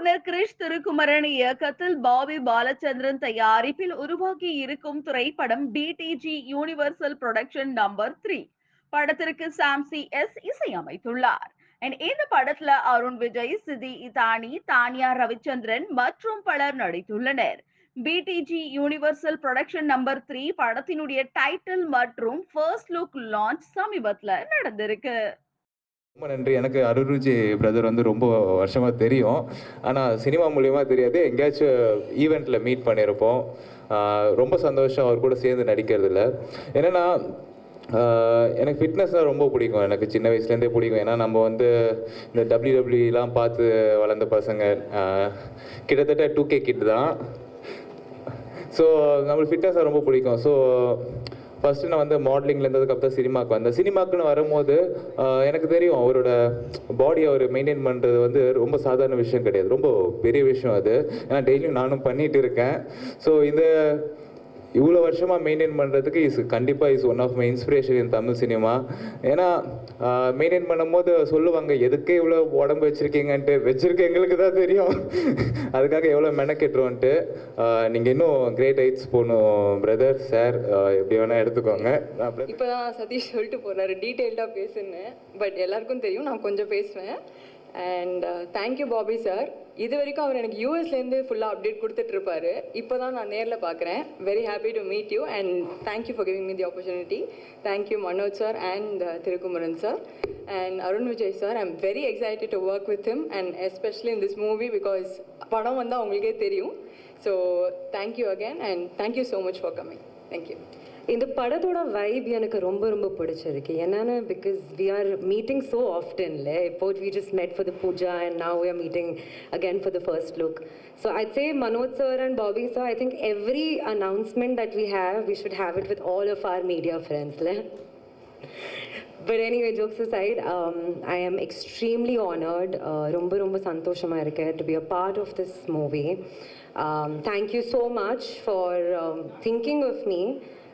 இயக்குனர் கிரிஷ் திருக்குமரன் இயக்கத்தில் பாபி பாலச்சந்திரன் தயாரிப்பில் உருவாக்கி இருக்கும் திரைப்படம் TTG universal production number three படத்திற்கு சாம்சி எஸ் இசையமைத்துள்ளார். இந்த படத்துல அருண் விஜய் சிதி இதானி தானியா ரவிச்சந்திரன் மற்றும் பலர் நடித்துள்ளனர். PTG universal production number three படத்தினுடைய டைட்டில் மற்றும் ஃபர்ஸ்ட் லுக் லான்ச் சமீபத்துல நடந்திருக்கு. ரொம்ப நன்றி. எனக்கு அருருஜி பிரதர் வந்து ரொம்ப வருஷமாக தெரியும். ஆனால் சினிமா மூலியமாக தெரியாது. எங்கேயாச்சும் ஈவெண்ட்டில் மீட் பண்ணியிருப்போம் ரொம்ப சந்தோஷம். அவர் கூட சேர்ந்து நடிக்கிறதுல. என்னென்னா எனக்கு ஃபிட்னஸ்னால் ரொம்ப பிடிக்கும். எனக்கு சின்ன வயசுலேருந்தே பிடிக்கும். ஏன்னா நம்ம வந்து இந்த டபிள்யூடபிள்யூலாம் பார்த்து வளர்ந்த பசங்க. கிட்டத்தட்ட டூ கே கிட் தான். ஸோ நம்மளுக்கு ஃபிட்னஸாக ரொம்ப பிடிக்கும். ஸோ ஃபஸ்ட்டு நான் வந்து மாடலிங்ல இருந்ததுக்கப்புறம் சினிமாக்கு வந்தேன். சினிமாக்குன்னு வரும்போது எனக்கு தெரியும் அவரோட பாடி அவர் மெயின்டைன் பண்ணுறது வந்து ரொம்ப சாதாரண விஷயம் கிடையாது. ரொம்ப பெரிய விஷயம் அது. ஏன்னா டெய்லியும் நானும் பண்ணிகிட்டு இருக்கேன். ஸோ இந்த இவ்வளோ வருஷமாக மெயின்டைன் பண்ணுறதுக்கு இஸ் கண்டிப்பாக is one of my inspiration in Tamil cinema ஏன்னா மெயின்டைன் பண்ணும்போது சொல்லுவாங்க எதுக்கு இவ்வளோ உடம்பு வச்சுருக்கீங்கன்ட்டு? வச்சுருக்க எங்களுக்கு தான் தெரியும். அதுக்காக எவ்வளோ மெனக்கெட்டுருவோன்ட்டு நீங்கள் இன்னும் கிரேட் ஹைட்ஸ் போகணும் பிரதர் சார் எப்படி வேணால் எடுத்துக்கோங்க. நான் இப்போ தான் சதீஷ் சொல்லிட்டு போகிறாரு டீட்டெயில்டாக பேசுன்னு. பட் எல்லாருக்கும் தெரியும் நான் கொஞ்சம் பேசுவேன். அண்ட் தேங்க்யூ பாபி சார் இது வரைக்கும் அவர் எனக்கு யூஎஸ்லேருந்து ஃபுல்லாக அப்டேட் கொடுத்துட்டு இருப்பாரு இப்போ தான் நான் நேரில் பார்க்குறேன் very happy to meet you and thank you for giving me the opportunity thank you Manoj sir and Thirukumaran sir and Arun Vijay sir I am very excited to work with him and especially in this movie because படம் வந்து அவங்களுக்கே தெரியும். So thank you again and thank you so much for coming thank you இந்த படத்தோட vibe எனக்கு ரொம்ப ரொம்ப பிடிச்சிருக்கு என்னன்னா because we are meeting so ஆஃப்டன்ல இப்போ we just met for the puja and now we are meeting again for the first look so i'd say manoj sir and bobby sir i think every announcement that we have we should have it with all of our media friends le? But anyway, jokes aside, um, I am extremely honored, uh, ரொம்ப ரொம்ப சந்தோஷமா இருக்கு to be a part of this movie. Um, thank you so much for um, thinking of me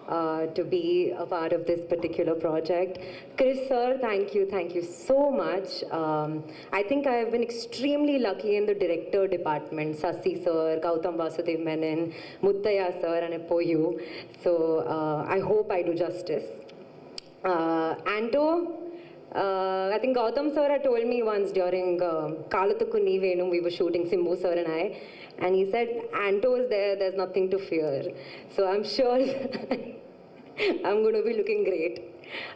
uh, to be a part of this particular project. Chris sir, thank you, thank you so much. Um, I think I have been extremely lucky in the director department, Sasi sir, Gautam Vasudev Menon, Muttaya sir, and Ippo you. So uh, I hope I do justice. Uh, Anto, uh, I think Gautam sir had told me once during uh, Kalatukku Venum, we were shooting Simbu sir and I, and he said, Anto is there, there's nothing to fear. So I'm sure I'm going to be looking great.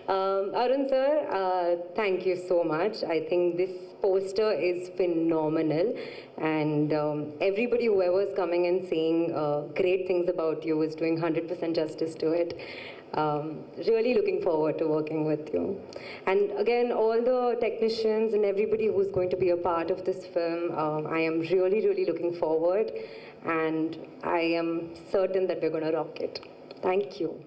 Um, Arun sir, uh, thank you so much. I think this poster is phenomenal, and um, everybody, whoever is coming and saying uh, great things about you, is doing 100% justice to it. Um, really looking forward to working with you. And again, all the technicians and everybody who's going to be a part of this film, um, I am really, really looking forward, and I am certain that we're going to rock it. Thank you.